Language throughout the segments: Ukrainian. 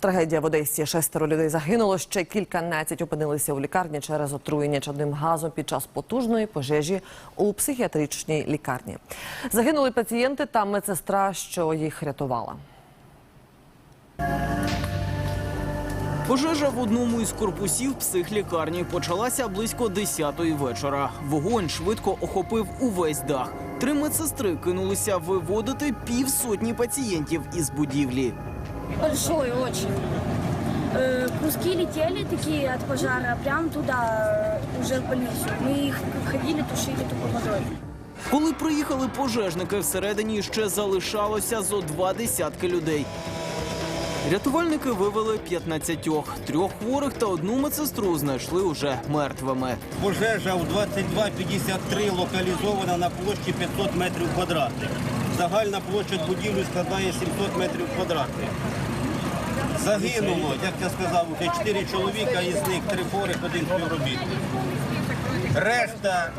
Трагедія в Одесі. Шестеро людей загинуло. Ще кільканадцять опинилися у лікарні через отруєння чадним газом під час потужної пожежі у психіатричній лікарні. Загинули пацієнти та медсестра, що їх рятувала. Пожежа в одному із корпусів психлікарні почалася близько 10-ї вечора. Вогонь швидко охопив увесь дах. Три медсестри кинулися виводити півсотні пацієнтів із будівлі. Большой очень. Э, Куски летели такие от пожара прям туда, э, уже в больницу. Мы их ходили, тушили тупо водой. Коли приїхали пожежники, всередині ще залишалося зо два десятки людей. Рятувальники вивели 15. Трьох хворих та одну медсестру знайшли уже мертвими. Пожежа у 2253 локалізована на площі 500 метрів квадратних. Загальна площа будівлі складає 700 метрів квадратних. Загинуло, як я сказав, вже 4 чоловіка, із них 3 хворих, один співробітник. Решта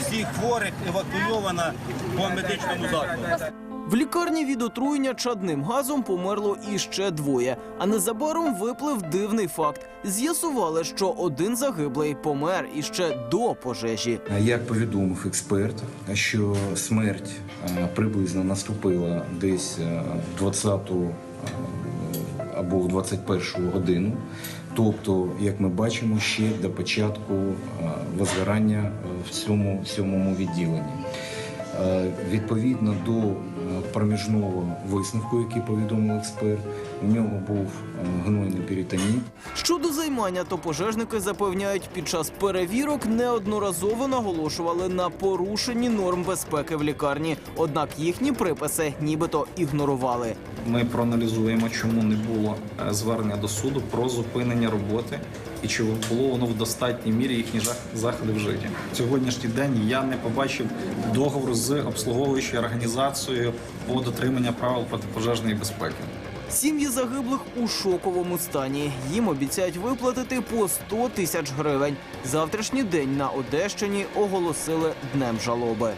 всіх хворих евакуйована по медичному закладу. В лікарні від отруєння чадним газом померло іще двоє. А незабаром виплив дивний факт. З'ясували, що один загиблий помер іще до пожежі. Як повідомив експерт, що смерть е, приблизно наступила десь е, в 20-ту е, або в 21-ю годину. Тобто, як ми бачимо, ще до початку е, возгорання е, в цьому сьомому відділенні. Е, Відповідно до е, проміжного висновку, який повідомив експерт, у нього був е, гнойний перитонит. Щодо займання, то пожежники запевняють, під час перевірок неодноразово наголошували на порушенні норм безпеки в лікарні. Однак їхні приписи нібито ігнорували. Ми проаналізуємо, чому не було е, звернення до суду про зупинення роботи і чи було воно в достатній мірі їхні заходи вжиті. Сьогоднішній день я не побачив договору з обслуговуючою організацією по дотримання правил протипожежної безпеки. Сім'ї загиблих у шоковому стані. Їм обіцяють виплатити по 100 тисяч гривень. Завтрашній день на Одещині оголосили днем жалоби.